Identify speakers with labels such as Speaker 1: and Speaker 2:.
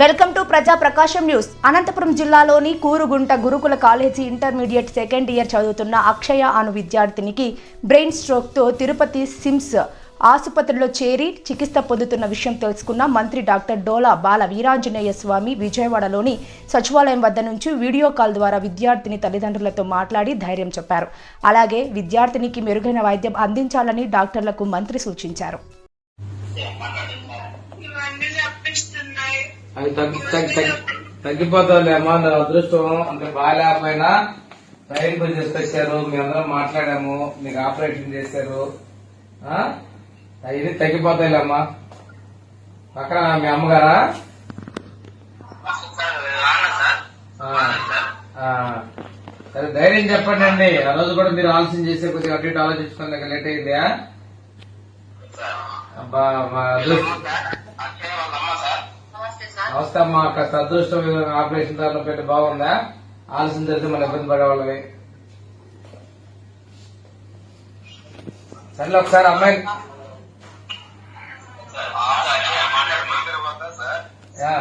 Speaker 1: Welcome to ప్రజా ప్రకాశం news. Anantapuram జిల్లాలోని కూరుగుంట గురుకుల కాలేజీ ఇంటర్మీడియట్ సెకండ్ ఇయర్ చదువుతున్న అక్షయ అను విద్యార్థినికి బ్రెయిన్ స్ట్రోక్తో తిరుపతి సిమ్స్ ఆసుపత్రిలో చేరి చికిత్స పొందుతున్న విషయం తెలుసుకున్న మంత్రి డాక్టర్ డోలా బాల వీరాంజనేయ స్వామి విజయవాడలోని సచివాలయం వద్ద నుంచి వీడియో కాల్ ద్వారా విద్యార్థిని తల్లిదండ్రులతో మాట్లాడి ధైర్యం చెప్పారు. అలాగే విద్యార్థినికి మెరుగైన వైద్యం అందించాలని డాక్టర్లకు మంత్రి సూచించారు.
Speaker 2: అవి తగ్గి తగ్గి తగ్గి అమ్మా నా అదృష్టం. అంటే బాగాలేకపోయినా టైం పని తీసుకొచ్చారు మీ అందరం మాట్లాడాము మీకు ఆపరేషన్ చేశారు. అవి అవన్నీ తగ్గిపోతాయిలే అమ్మా. పక్కన మీ అమ్మగారా? సరే ధైర్యం చెప్పండి అండి. ఆ రోజు కూడా మీరు ఆలోచన చేసే కొద్దిగా అటు ఇటు ఆలోచించుకోలేక లేట్ అయిందా అబ్బా మా నమస్తే అమ్మా కాస్త అదృష్టం ఆపరేషన్ దారిలో పెట్టి బాగుందా? ఆలస్యం తెలిసి మన ఇబ్బంది పడేవాళ్ళవి సరే ఒకసారి అమ్మాయి యా.